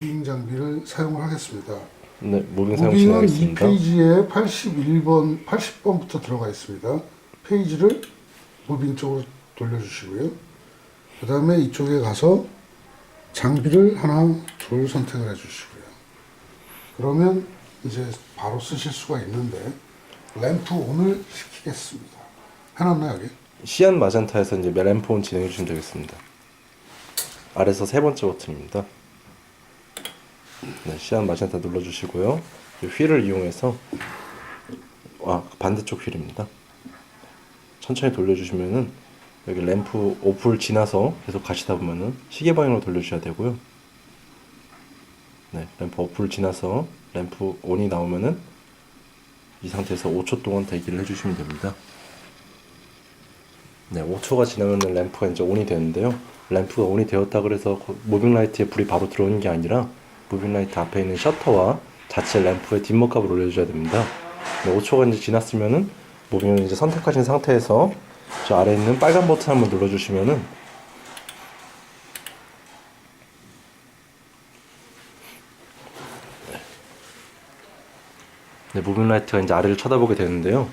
무빙 장비를 사용을 하겠습니다. 네, 무빙 사용 무빙은 이 진행하겠습니다. 페이지에 81번, 80번부터 들어가 있습니다. 페이지를 무빙 쪽으로 돌려주시고요. 그 다음에 이쪽에 가서 장비를 하나, 둘 선택을 해주시고요. 그러면 이제 바로 쓰실 수가 있는데 램프 온을 시키겠습니다. 해놨나 여기? 시안 마젠타에서 이제 램프 온 진행해 주시면 되겠습니다. 아래서 세 번째 버튼입니다. 네, 시안 마젠타 눌러주시고요. 이 휠을 이용해서 아, 반대쪽 휠입니다. 천천히 돌려주시면은 여기 램프 오프를 지나서 계속 가시다 보면은 시계 방향으로 돌려주셔야 되고요. 네, 램프 오프를 지나서 램프 온이 나오면은 이 상태에서 5초 동안 대기를 해주시면 됩니다. 네, 5초가 지나면 램프가 이제 온이 되는데요. 램프가 온이 되었다 그래서 그 무빙 라이트에 불이 바로 들어오는 게 아니라 무빙 라이트 앞에 있는 셔터와 자체 램프의 뒷목값을 올려줘야 됩니다. 네, 5초가 이제 지났으면은 무빙을 이제 선택하신 상태에서 저 아래 있는 빨간 버튼 한번 눌러주시면은 네, 무빙 라이트가 이제 아래를 쳐다보게 되는데요.